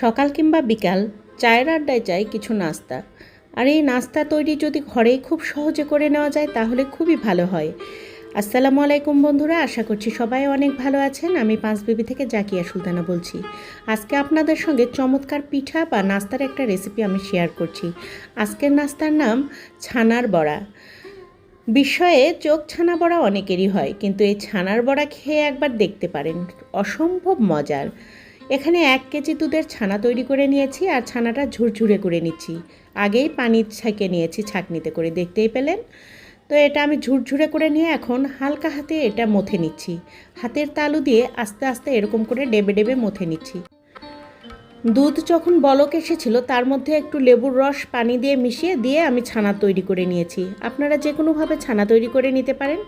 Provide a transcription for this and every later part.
সকাল কিংবা বিকাল চায়ের আড্ডায় চাই কিছু নাস্তা। আর এই নাস্তা তৈরি যদি ঘরেই খুব সহজে করে নেওয়া যায় তাহলে খুবই ভালো হয়। আসসালামু আলাইকুম বন্ধুরা, আশা করছি সবাই অনেক ভালো আছেন। আমি পাঁচ পাঁচবিবি থেকে জাকিয়া সুলতানা বলছি। আজকে আপনাদের সঙ্গে চমৎকার পিঠা বা নাস্তার একটা রেসিপি আমি শেয়ার করছি। আজকের নাস্তার নাম ছানার বড়া। বিস্ময়ে চোখ ছানা বড়া অনেকেরই হয়, কিন্তু এই ছানার বড়া খেয়ে একবার দেখতে পারেন। অসম্ভব মজার। এখানে এক কেজি দুধের ছানা তৈরি করে নিয়েছি আর ছানাটা ঝুরঝুরে করে নিচ্ছি। আগেই পানি ছেঁকে নিয়েছি ছাঁকনিতে করে, দেখতেই পেলেন? তো এটা আমি ঝুরঝুরে করে নিয়ে এখন হালকা হাতে এটা মথে নিচ্ছি। হাতের তালু দিয়ে আস্তে আস্তে এরকম করে ডেবে ডেবে মথে নিচ্ছি। দুধ যখন বলক এসেছিল, তার মধ্যে একটু লেবুর রস, পানি দিয়ে মিশিয়ে দিয়ে আমি ছানা তৈরি করে নিয়েছি। আপনারা যে কোনোভাবে ছানা তৈরি করে নিতে পারেন,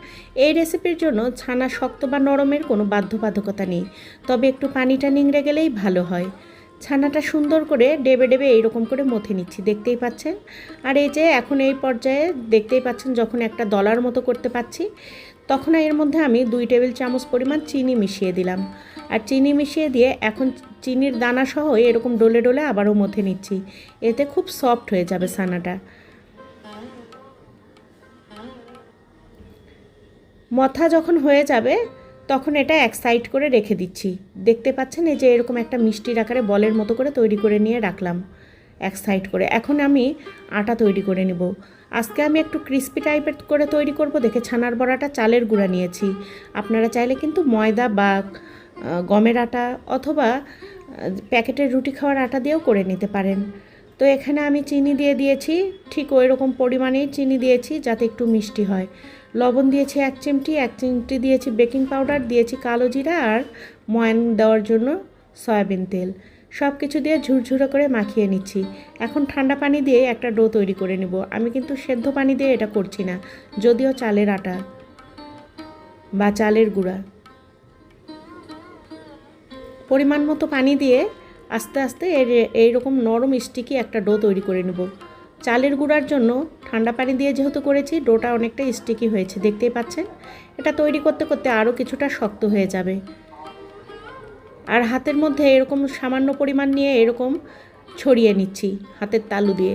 এই রেসিপির জন্য ছানা শক্ত বা নরমের কোনো বাধ্যবাধকতা নেই। তবে একটু পানিটা নিংড়ে গেলেই ভালো হয়। ছানাটা সুন্দর করে ডেবে ডেবে এইরকম করে মথে নিচ্ছি, দেখতেই পাচ্ছেন? আর এই যে এখন এই পর্যায়ে দেখতেই পাচ্ছেন, যখন একটা দলার মতো করতে পাচ্ছি, তখন এর মধ্যে আমি দুই টেবিল চামচ পরিমাণ চিনি মিশিয়ে দিলাম। আর চিনি মিশিয়ে দিয়ে এখন চিনির দানা সহ এরকম ডোলে ডোলে আবারও মথে নিচ্ছি। এতে খুব সফট হয়ে যাবে ছানাটা। মথা যখন হয়ে যাবে, তখন এটা এক সাইড করে রেখে দিচ্ছি। দেখতে পাচ্ছেন এই যে এরকম একটা মিষ্টির আকারে বলের মতো করে তৈরি করে নিয়ে রাখলাম এক সাইড করে। এখন আমি আটা তৈরি করে নেব। আজকে আমি একটু ক্রিস্পি টাইপের করে তৈরি করব, দেখে ছানার বড়াটা চালের গুঁড়া নিয়েছি। আপনারা চাইলে কিন্তু ময়দা বা গমের আটা অথবা প্যাকেটের রুটি খাওয়ার আটা দিয়েও করে নিতে পারেন। তো এখানে আমি চিনি দিয়ে দিয়েছি, ঠিক ওই রকম পরিমাণেই চিনি দিয়েছি যাতে একটু মিষ্টি হয়। লবণ দিয়েছি এক চিমটি এক চিমটি দিয়েছি বেকিং পাউডার, দিয়েছি কালো জিরা আর ময়ান দেওয়ার জন্য সয়াবিন তেল। সব কিছু দিয়ে ঝুরঝুরে করে মাখিয়ে নিচ্ছি। এখন ঠান্ডা পানি দিয়ে একটা ডো তৈরি করে নেব। আমি কিন্তু সেদ্ধ পানি দিয়ে এটা করছি না, যদিও চালের আটা বা চালের গুঁড়া। পরিমাণ মতো পানি দিয়ে আস্তে আস্তে এর এইরকম নরম স্টিকি একটা ডো তৈরি করে নেব। চালের গুঁড়ার জন্য ঠান্ডা পানি দিয়ে যেহেতু করেছি, ডোটা অনেকটা স্টিকি হয়েছে, দেখতেই পাচ্ছেন? এটা তৈরি করতে করতে আরও কিছুটা শক্ত হয়ে যাবে। আর হাতের মধ্যে এরকম সামান্য পরিমাণ নিয়ে এরকম ছড়িয়ে নিচ্ছি, হাতের তালু দিয়ে।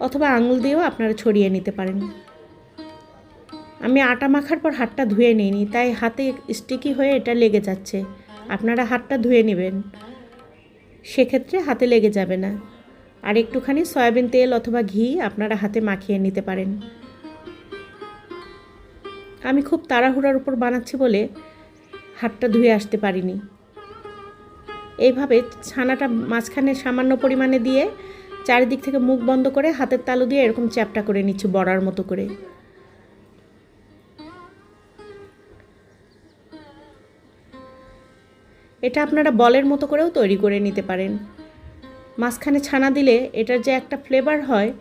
অথবা আঙুল দিয়েও আপনারা ছড়িয়ে নিতে পারেন। আমি আটা মাখার পর হাতটা ধুয়ে নিইনি, তাই হাতে স্টিকি হয়ে এটা লেগে যাচ্ছে। আপনারা হাতটা ধুয়ে নেবেন। সেক্ষেত্রে হাতে লেগে যাবে না। আর একটুখানি সয়াবিন তেল অথবা ঘি আপনারা হাতে মাখিয়ে নিতে পারেন। আমি খুব তাড়াহুড়ার উপর বানাচ্ছি বলে হাতটা ধুয়ে আসতে পারিনি। এইভাবে ছানাটা মাঝখানে সামান্য পরিমাণে দিয়ে চারিদিক থেকে মুখ বন্ধ করে হাতের তালু দিয়ে এরকম চ্যাপটা করে নিচ্ছি বড়ার মতো করে। এটা আপনারা বলের মতো করেও তৈরি করে নিতে পারেন। মাঝখানে ছানা দিলে এটার যে একটা ফ্লেভার হয়,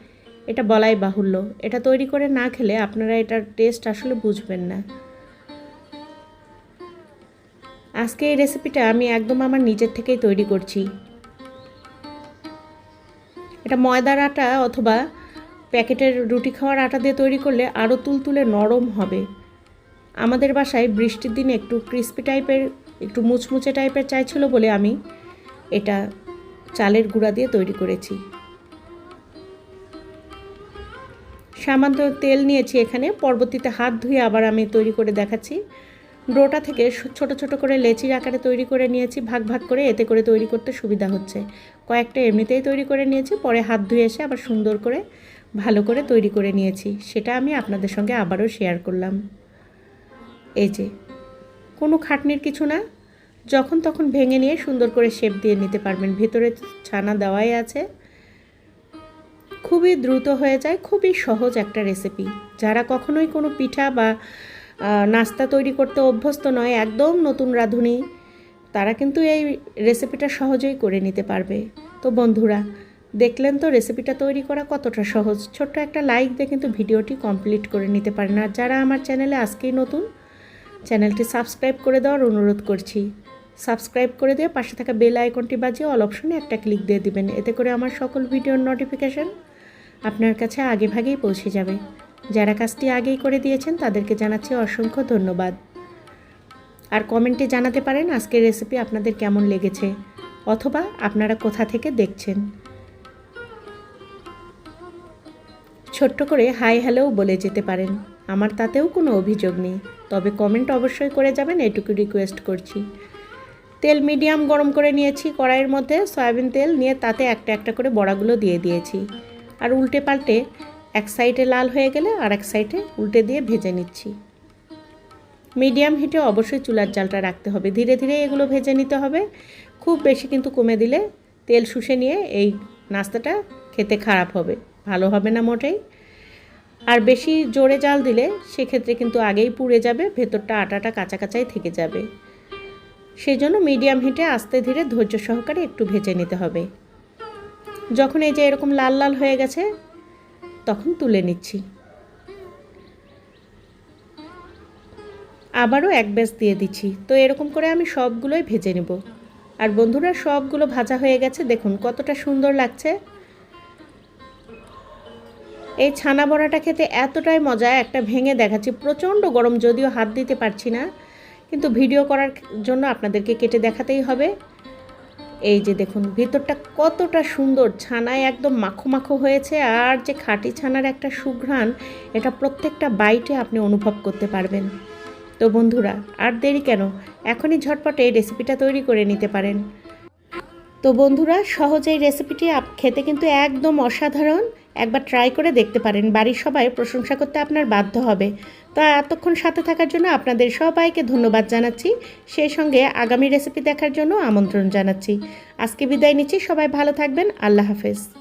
এটা বলাই বাহুল্য। এটা তৈরি করে না খেলে আপনারা এটার টেস্ট আসলে বুঝবেন না। আজকে এই রেসিপিটা আমি একদম আমার নিজের থেকেই তৈরি করছি। এটা ময়দার আটা অথবা প্যাকেটের রুটি খাওয়ার আটা দিয়ে তৈরি করলে আরও তুলতুলে নরম হবে। আমাদের বাসায় বৃষ্টির দিনে একটু ক্রিস্পি টাইপের একটু মুচমুচে টাইপের চাইছিল বলে আমি এটা চালের গুঁড়া দিয়ে তৈরি করেছি। সামান্য তেল নিয়েছি এখানে, পরবর্তীতে হাত ধুয়ে আবার আমি তৈরি করে দেখাচ্ছি। ডোটা থেকে ছোট ছোট করে লেচির আকারে তৈরি করে নিয়েছি, ভাগ ভাগ করে এতে করে তৈরি করতে সুবিধা হচ্ছে। কয়েকটা এমনিতেই তৈরি করে নিয়েছি, পরে হাত ধুয়ে এসে আবার সুন্দর করে ভালো করে তৈরি করে নিয়েছি। সেটা আমি আপনাদের সঙ্গে আবারও শেয়ার করলাম। এই যে, কোনো খাটনির কিছু না যখন তখন ভেঙে নিয়ে সুন্দর করে শেপ দিয়ে নিতে পারবেন। ভেতরে ছানা দেওয়াই আছে। খুবই দ্রুত হয়ে যায়, খুবই সহজ একটা রেসিপি যারা কখনোই কোনো পিঠা বা নাস্তা তৈরি করতে অভ্যস্ত নয়, একদম নতুন রাঁধুনি, তারা কিন্তু এই রেসিপিটা সহজেই করে নিতে পারবে। তো বন্ধুরা, দেখলেন তো রেসিপিটা তৈরি করা কতটা সহজ। ছোট্ট একটা লাইক দিয়ে কিন্তু ভিডিওটি কমপ্লিট করে নিতে পারেন। আর যারা আমার চ্যানেলে আজকেই নতুন চ্যানেলটি সাবস্ক্রাইব করে দেওয়ার অনুরোধ করছি। সাবস্ক্রাইব করে দিয়ে পাশে থাকা বেল আইকনটি বাজিয়ে অল অপশনে একটা ক্লিক দিয়ে দিবেন, এতে করে আমার সকল ভিডিওর নোটিফিকেশান আপনার কাছে আগে ভাগেই পৌঁছে যাবে। যারা কাজটি আগেই করে দিয়েছেন, তাদেরকে জানাচ্ছি অসংখ্য ধন্যবাদ। আর কমেন্টে জানাতে পারেন আজকের রেসিপি আপনাদের কেমন লেগেছে, অথবা আপনারা কোথা থেকে দেখছেন। ছোট্ট করে হাই হ্যালোও বলে যেতে পারেন। আমার তাতেও কোনো অভিযোগ নেই। তবে কমেন্ট অবশ্যই করে যাবেন, এটুকু রিকোয়েস্ট করছি। তেল মিডিয়াম গরম করে নিয়েছি, কড়াইয়ের মধ্যে সয়াবিন তেল নিয়ে তাতে একটা একটা করে বড়াগুলো দিয়ে দিয়েছি। আর উল্টে পাল্টে এক সাইডে লাল হয়ে গেলে আর এক সাইডে উল্টে দিয়ে ভেজে নিচ্ছি। মিডিয়াম হিটে অবশ্যই চুলার জালটা রাখতে হবে। ধীরে ধীরে এগুলো ভেজে নিতে হবে। খুব বেশি কিন্তু কমে দিলে তেল শুষে নিয়ে এই নাস্তাটা খেতে খারাপ হবে। ভালো হবে না মোটেই। আর বেশি জোরে জাল দিলে সেক্ষেত্রে কিন্তু আগেই পুড়ে যাবে, ভেতরটা আটাটা কাঁচা কাঁচাই থেকে যাবে। সেই জন্য মিডিয়াম হিটে আস্তে ধীরে ধৈর্য সহকারে একটু ভেজে নিতে হবে। যখন এই যে এরকম লাল লাল হয়ে গেছে, তখন তুলে নিচ্ছি। আবারও এক ব্যাস দিয়ে দিচ্ছি। তো এরকম করে আমি সবগুলোই ভেজে নেব। আর বন্ধুরা, সবগুলো ভাজা হয়ে গেছে। দেখুন কতটা সুন্দর লাগছে। এই ছানা বড়াটা খেতে এতটাই মজা, একটা ভেঙে দেখাচ্ছি। প্রচণ্ড গরম, যদিও হাত দিতে পারছি না। কিন্তু ভিডিও করার জন্য আপনাদেরকে কেটে দেখাতেই হবে। এই যে দেখুন, ভিতরটা কতটা সুন্দর, ছানায় একদম মাখো মাখো হয়েছে। আর যে খাঁটি ছানার একটা সুঘ্রাণ, এটা প্রত্যেকটা বাইটে আপনি অনুভব করতে পারবেন। তো বন্ধুরা, আর দেরি কেন? এখনই ঝটপটে এই রেসিপিটা তৈরি করে নিতে পারেন। তো বন্ধুরা সহজ এই রেসিপিটি খেতে কিন্তু একদম অসাধারণ। একবার ট্রাই করে দেখতে পারেন। বাড়ির সবাই প্রশংসা করতে আপনার বাধ্য হবে। তো এতক্ষণ সাথে থাকার জন্য আপনাদের সবাইকে ধন্যবাদ জানাচ্ছি। সেই সঙ্গে আগামী রেসিপি দেখার জন্য আমন্ত্রণ জানাচ্ছি। আজকে বিদায় নিচ্ছি। সবাই ভালো থাকবেন। আল্লাহ হাফেজ।